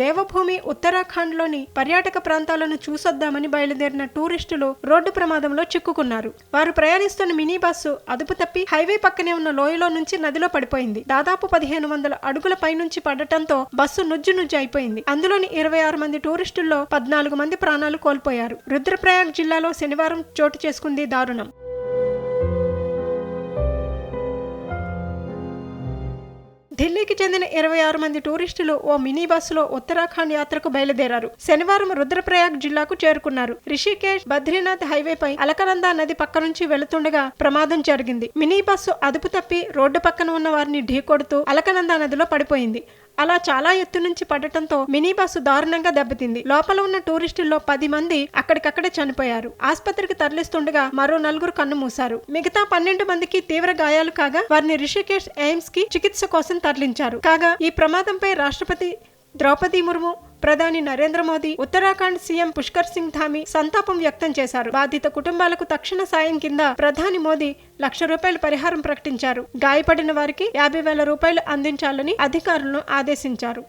దేవభూమి ఉత్తరాఖండ్లోని పర్యాటక ప్రాంతాలను చూసొద్దామని బయలుదేరిన టూరిస్టులు రోడ్డు ప్రమాదంలో చిక్కుకున్నారు. వారు ప్రయాణిస్తున్న మినీ బస్సు అదుపు తప్పి హైవే పక్కనే ఉన్న లోయలో నుంచి నదిలో పడిపోయింది. దాదాపు పదిహేను వందల అడుగుల పైనుంచి పడటంతో బస్సు నుజ్జు నుజ్జు అయిపోయింది. అందులోని ఇరవై ఆరు మంది టూరిస్టుల్లో పద్నాలుగు మంది ప్రాణాలు కోల్పోయారు. రుద్రప్రయాగ్ జిల్లాలో శనివారం చోటు చేసుకుంది దారుణం. ఢిల్లీకి చెందిన ఇరవై ఆరు మంది టూరిస్టులు ఓ మినీ బస్సులో ఉత్తరాఖండ్ యాత్రకు బయలుదేరారు. శనివారం రుద్రప్రయాగ్ జిల్లాకు చేరుకున్నారు. రిషికేష్ బద్రీనాథ్ హైవేపై అలకనంద నది పక్క నుంచి వెళుతుండగా ప్రమాదం జరిగింది. మినీ బస్సు అదుపు తప్పి రోడ్డు పక్కన ఉన్న వారిని ఢీకొడుతూ అలకనంద నదిలో పడిపోయింది. అలా చాలా ఎత్తు నుంచి పడటంతో మినీ బస్సు దారుణంగా దెబ్బతింది. లోపల ఉన్న టూరిస్టుల్లో పది మంది అక్కడికక్కడే చనిపోయారు. ఆసుపత్రికి తరలిస్తుండగా మరో నలుగురు కన్ను మూశారు. మిగతా పన్నెండు మందికి తీవ్ర గాయాలు కాగా వారిని రిషికేష్ ఎయిమ్స్కి చికిత్స కోసం తరలించారు. కాగా ఈ ప్రమాదంపై రాష్ట్రపతి ద్రౌపది ముర్ము ప్రధాని నరేంద్ర మోదీ ఉత్తరాఖండ్ సీఎం పుష్కర్ సింగ్ ధామి సంతాపం వ్యక్తం చేశారు. బాధిత కుటుంబాలకు తక్షణ సాయం కింద ప్రధాని మోదీ లక్ష రూపాయల పరిహారం ప్రకటించారు. గాయపడిన వారికి యాభై వేల రూపాయలు అందించాలని అధికారులను ఆదేశించారు.